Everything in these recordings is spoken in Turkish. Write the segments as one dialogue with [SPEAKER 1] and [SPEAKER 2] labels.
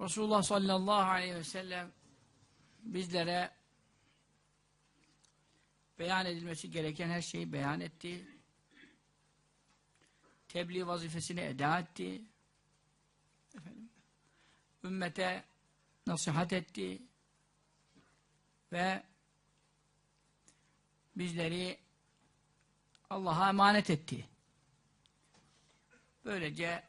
[SPEAKER 1] Resulullah sallallahu aleyhi ve sellem bizlere beyan edilmesi gereken her şeyi beyan etti. Tebliğ vazifesini eda etti. Efendim, ümmete nasihat etti. Ve bizleri Allah'a emanet etti. Böylece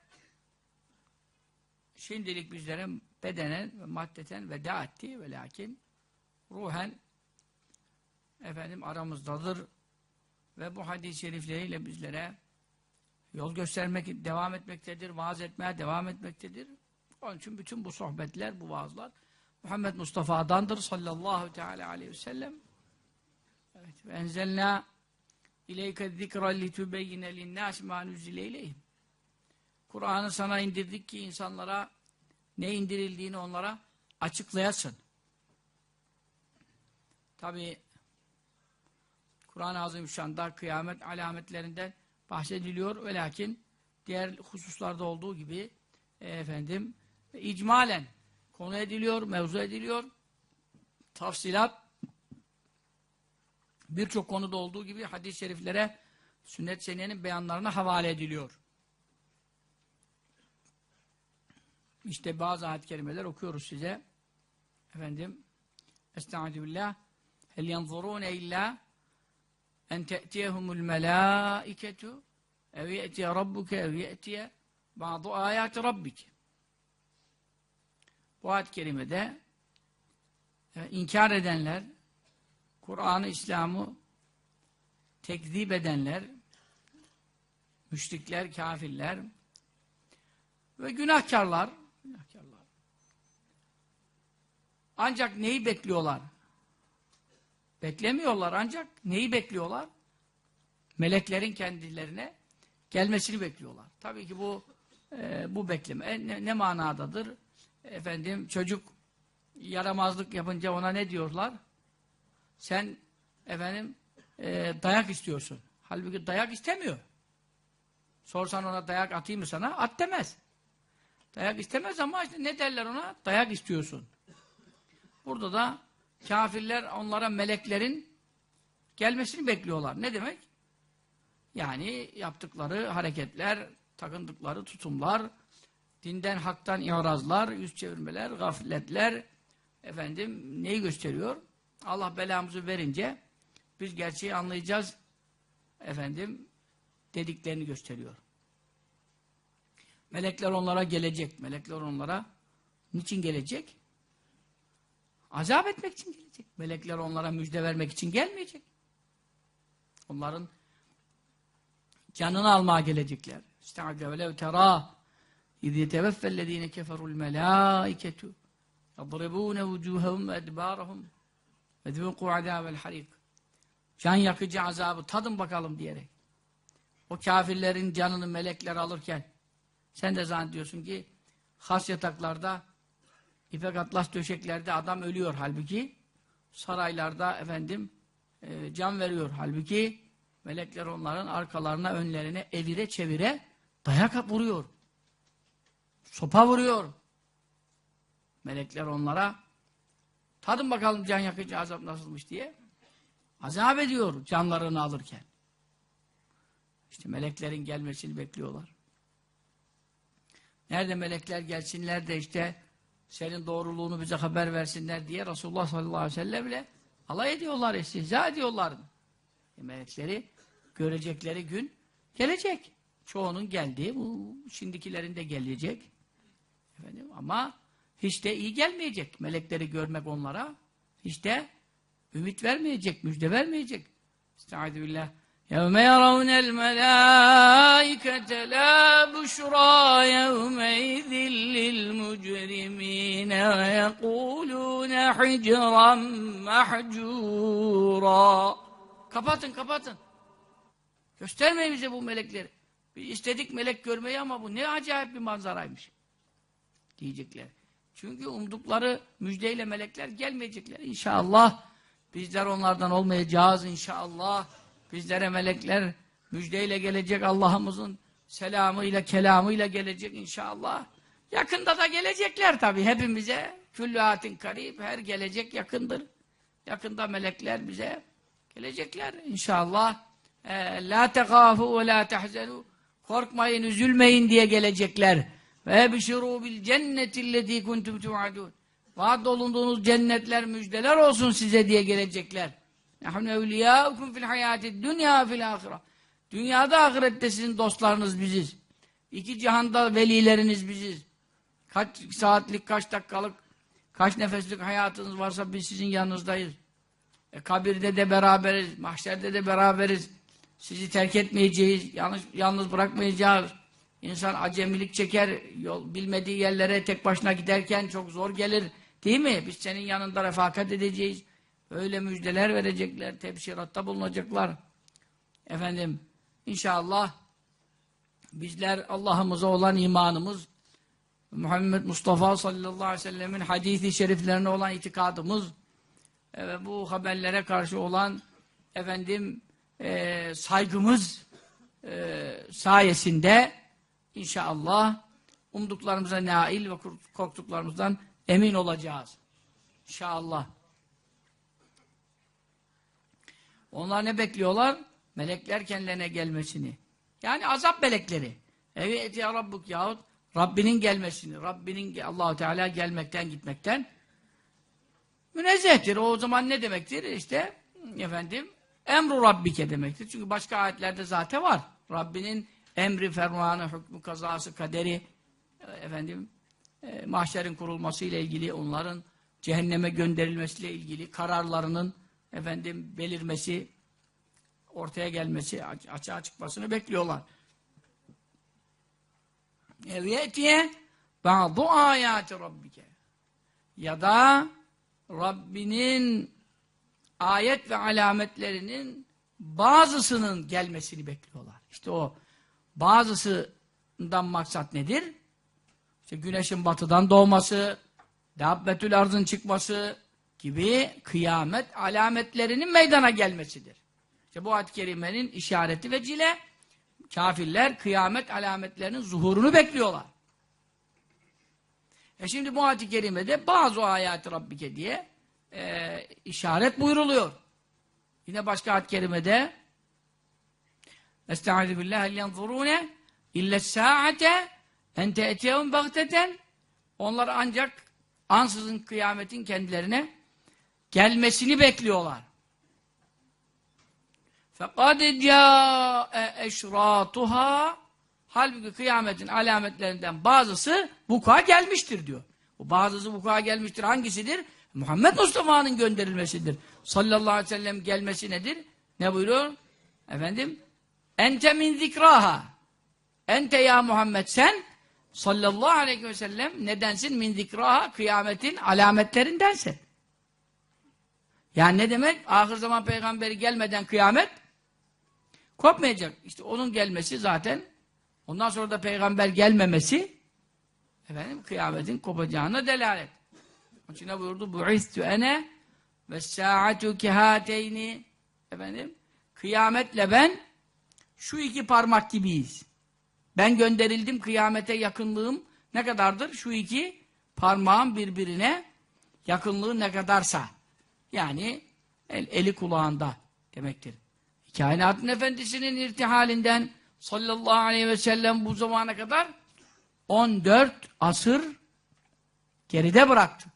[SPEAKER 1] şimdilik bizlere bedenen ve maddeten veda etti ve lakin ruhen efendim aramızdadır ve bu hadis-i şerifleriyle bizlere yol göstermek devam etmektedir, vaaz etmeye devam etmektedir. Onun için bütün bu sohbetler, bu vaazlar Muhammed Mustafa'dandır sallallahu teala aleyhi ve sellem. Evet. Ve enzelna ileyke zikra litübeyyine linnâs mâ ileyhim. Kur'an'ı sana indirdik ki insanlara ne indirildiğini onlara açıklayasın. Tabi Kur'an-ı Azimüşşan'da kıyamet alametlerinden bahsediliyor ve lakin diğer hususlarda olduğu gibi e, efendim icmalen konu ediliyor, mevzu ediliyor. Tafsilat birçok konuda olduğu gibi hadis-i şeriflere sünnet seniyenin beyanlarına havale ediliyor. İşte bazı ayet kelimeler okuyoruz size. Efendim Estaizu billah Hel yanzurune illa en te'tiyehumul melâiketu ev ye'tiye rabbuke ev ye'tiye bazı ayat rabbik. Bu ayet kerimede e, inkar edenler Kur'an'ı, İslam'ı tekzip edenler müşrikler, kafirler ve günahkarlar ancak neyi bekliyorlar? Beklemiyorlar ancak neyi bekliyorlar? Meleklerin kendilerine gelmesini bekliyorlar. Tabii ki bu e, bu bekleme e, ne, ne manadadır? Efendim çocuk yaramazlık yapınca ona ne diyorlar? Sen efendim e, dayak istiyorsun. Halbuki dayak istemiyor. Sorsan ona dayak atayım mı sana? At demez. Dayak istemez ama işte ne derler ona? Dayak istiyorsun. Burada da kafirler onlara meleklerin gelmesini bekliyorlar. Ne demek? Yani yaptıkları hareketler, takındıkları tutumlar, dinden haktan irazlar, yüz çevirmeler, gafletler, efendim neyi gösteriyor? Allah belamızı verince biz gerçeği anlayacağız efendim dediklerini gösteriyor. Melekler onlara gelecek. Melekler onlara niçin gelecek? Azap etmek için gelecek. Melekler onlara müjde vermek için gelmeyecek. Onların canını almaya gelecekler. İstâge velev terâ yeteveffellezîne keferul melâiketu yadribûne vücûhehum ve edbârahum ve zûkû azâbel harik. Can yakıcı azabı tadın bakalım diyerek. O kafirlerin canını melekler alırken sen de zannediyorsun ki has yataklarda ipek atlas döşeklerde adam ölüyor halbuki saraylarda efendim e, can veriyor halbuki melekler onların arkalarına önlerine evire çevire dayak vuruyor. Sopa vuruyor. Melekler onlara tadın bakalım can yakıcı azap nasılmış diye azap ediyor canlarını alırken. İşte meleklerin gelmesini bekliyorlar. Nerede melekler gelsinler de işte senin doğruluğunu bize haber versinler diye Resulullah sallallahu aleyhi ve sellem ile alay ediyorlar, istihza ediyorlar. E melekleri görecekleri gün gelecek. Çoğunun geldiği, bu şimdikilerin de gelecek. Efendim, ama hiç de iyi gelmeyecek. Melekleri görmek onlara hiç de ümit vermeyecek, müjde vermeyecek. Estaizu billah. يَوْمَ يَرَوْنَ الْمَلَائِكَةَ لَا بُشْرَى يَوْمَئِذٍ لِلْمُجْرِمِينَ وَيَقُولُونَ حِجْرًا مَحْجُورًا Kapatın, kapatın. Göstermeyin bize bu melekleri. Biz istedik melek görmeyi ama bu ne acayip bir manzaraymış. Diyecekler. Çünkü umdukları müjdeyle melekler gelmeyecekler. İnşallah bizler onlardan olmayacağız inşallah. Bizlere melekler müjdeyle gelecek Allah'ımızın selamıyla, kelamıyla gelecek inşallah. Yakında da gelecekler tabi hepimize. Küllüatin karib, her gelecek yakındır. Yakında melekler bize gelecekler inşallah. Ee, la tekâfû ve la tehzenû. Korkmayın, üzülmeyin diye gelecekler. Ve ebşirû bil cennetillezî kuntum tu'adûn. Vaat olunduğunuz cennetler, müjdeler olsun size diye gelecekler. Nahnu evliyâukum fil hayâtid dünya fil âhireh. Dünyada ahirette sizin dostlarınız biziz. İki cihanda velileriniz biziz. Kaç saatlik, kaç dakikalık, kaç nefeslik hayatınız varsa biz sizin yanınızdayız. E, kabirde de beraberiz, mahşerde de beraberiz. Sizi terk etmeyeceğiz, yalnız, yalnız bırakmayacağız. İnsan acemilik çeker, yol bilmediği yerlere tek başına giderken çok zor gelir. Değil mi? Biz senin yanında refakat edeceğiz. Öyle müjdeler verecekler, tebşiratta bulunacaklar. Efendim, inşallah bizler Allah'ımıza olan imanımız, Muhammed Mustafa sallallahu aleyhi ve sellemin hadisi şeriflerine olan itikadımız e, ve bu haberlere karşı olan efendim e, saygımız e, sayesinde inşallah umduklarımıza nail ve korktuklarımızdan emin olacağız. İnşallah. Onlar ne bekliyorlar? Melekler kendilerine gelmesini. Yani azap melekleri. Evet ya Rabbuk yahut Rabbinin gelmesini, Rabbinin Allahu Teala gelmekten gitmekten münezzehtir. O zaman ne demektir? İşte efendim emru Rabbike demektir. Çünkü başka ayetlerde zaten var. Rabbinin emri, fermanı, hükmü, kazası, kaderi efendim e, mahşerin kurulması ile ilgili, onların cehenneme gönderilmesiyle ilgili kararlarının efendim belirmesi, ortaya gelmesi, açığa çıkmasını bekliyorlar. Eviyetiye bazı ayati rabbike ya da Rabbinin ayet ve alametlerinin bazısının gelmesini bekliyorlar. İşte o bazısından maksat nedir? İşte güneşin batıdan doğması, Dabbetül arzın çıkması gibi kıyamet alametlerinin meydana gelmesidir. İşte bu ayet-i kerimenin işareti ve cile kafirler kıyamet alametlerinin zuhurunu bekliyorlar. E şimdi bu ayet-i kerimede bazı ayet-i Rabbike diye e, işaret buyruluyor. Yine başka ayet-i kerimede Estaizu billah hel yanzurune illa saate en te'tiyevun bagteten onlar ancak ansızın kıyametin kendilerine gelmesini bekliyorlar. فَقَدْ جَاءَ اَشْرَاتُهَا Halbuki kıyametin alametlerinden bazısı vuku'a gelmiştir diyor. Bu bazısı vuku'a gelmiştir. Hangisidir? Muhammed Mustafa'nın gönderilmesidir. Sallallahu aleyhi ve sellem gelmesi nedir? Ne buyuruyor? Efendim? Ente min zikraha. Ente ya Muhammed sen sallallahu aleyhi ve sellem nedensin min zikraha? Kıyametin alametlerindensin. Yani ne demek? Ahir zaman peygamberi gelmeden kıyamet kopmayacak. İşte onun gelmesi zaten ondan sonra da peygamber gelmemesi efendim kıyametin kopacağına delalet. Onun için ne buyurdu? Bu'istü ene ve sa'atu kehateyni efendim kıyametle ben şu iki parmak gibiyiz. Ben gönderildim kıyamete yakınlığım ne kadardır? Şu iki parmağın birbirine yakınlığı ne kadarsa. Yani el, eli kulağında demektir. Kainatın efendisinin irtihalinden sallallahu aleyhi ve sellem bu zamana kadar 14 asır geride bıraktık.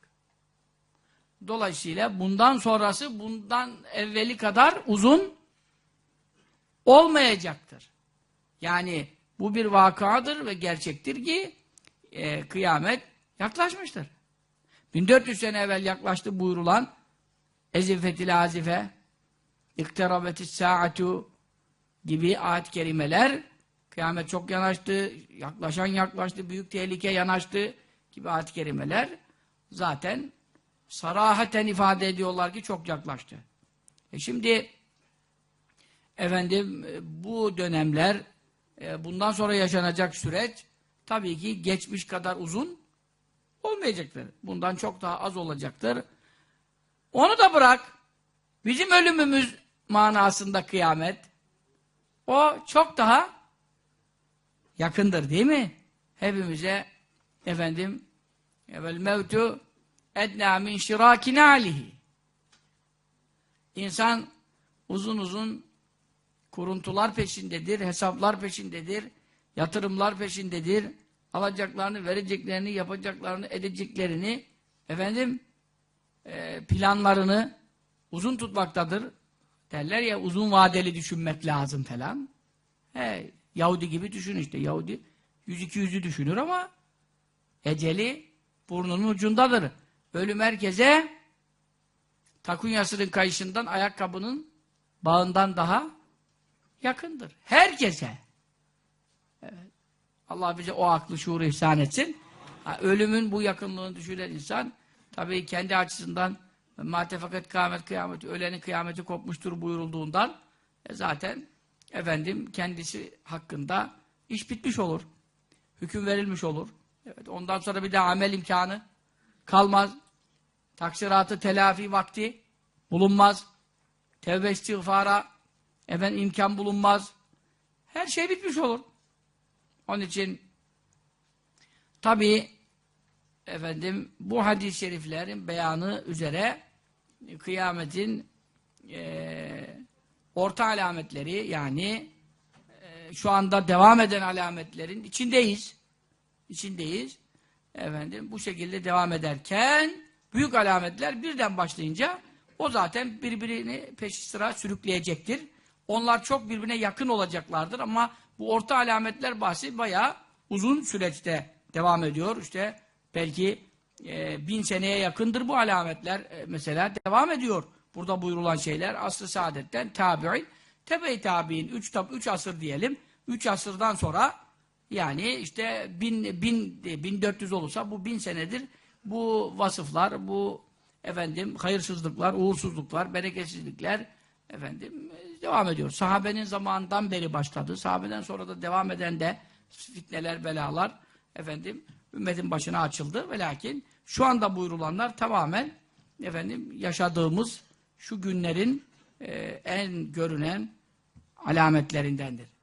[SPEAKER 1] Dolayısıyla bundan sonrası bundan evveli kadar uzun olmayacaktır. Yani bu bir vakadır ve gerçektir ki e, kıyamet yaklaşmıştır. 1400 sene evvel yaklaştı buyurulan ezifetil azife iktirabetis saatu gibi ayet kelimeler kıyamet çok yanaştı, yaklaşan yaklaştı, büyük tehlike yanaştı gibi ayet kelimeler zaten sarahaten ifade ediyorlar ki çok yaklaştı. E şimdi efendim bu dönemler e, bundan sonra yaşanacak süreç tabii ki geçmiş kadar uzun olmayacaktır. Bundan çok daha az olacaktır. Onu da bırak. Bizim ölümümüz manasında kıyamet. O çok daha yakındır değil mi? Hepimize efendim vel mevtu edna min şirakine alihi İnsan uzun uzun kuruntular peşindedir, hesaplar peşindedir, yatırımlar peşindedir, alacaklarını, vereceklerini, yapacaklarını, edeceklerini, efendim, e, planlarını uzun tutmaktadır. Derler ya uzun vadeli düşünmek lazım falan. He, Yahudi gibi düşün işte. Yahudi 100-200'ü düşünür ama eceli burnunun ucundadır. Ölüm herkese takunyasının kayışından ayakkabının bağından daha yakındır. Herkese. Evet. Allah bize o aklı şuuru ihsan etsin. Ölümün bu yakınlığını düşünen insan tabii kendi açısından matefakat kıyamet kıyameti ölenin kıyameti kopmuştur buyurulduğundan e, zaten efendim kendisi hakkında iş bitmiş olur. Hüküm verilmiş olur. Evet, ondan sonra bir de amel imkanı kalmaz. Taksiratı telafi vakti bulunmaz. Tevbe istiğfara efendim imkan bulunmaz. Her şey bitmiş olur. Onun için tabi efendim bu hadis-i şeriflerin beyanı üzere kıyametin e, orta alametleri yani e, şu anda devam eden alametlerin içindeyiz. İçindeyiz. Efendim bu şekilde devam ederken büyük alametler birden başlayınca o zaten birbirini peş sıra sürükleyecektir. Onlar çok birbirine yakın olacaklardır ama bu orta alametler bahsi bayağı uzun süreçte devam ediyor. İşte belki e, bin seneye yakındır bu alametler e, mesela devam ediyor. Burada buyurulan şeyler asr-ı saadetten tabi'in, tebe-i tabi'in 3 üç asır diyelim. 3 asırdan sonra yani işte bin, bin, 1400 olursa bu bin senedir bu vasıflar, bu efendim hayırsızlıklar, uğursuzluklar, bereketsizlikler efendim e, devam ediyor. Sahabenin zamanından beri başladı. Sahabeden sonra da devam eden de fitneler, belalar efendim ümmetin başına açıldı. Ve lakin şu anda buyurulanlar tamamen efendim yaşadığımız şu günlerin e, en görünen alametlerindendir.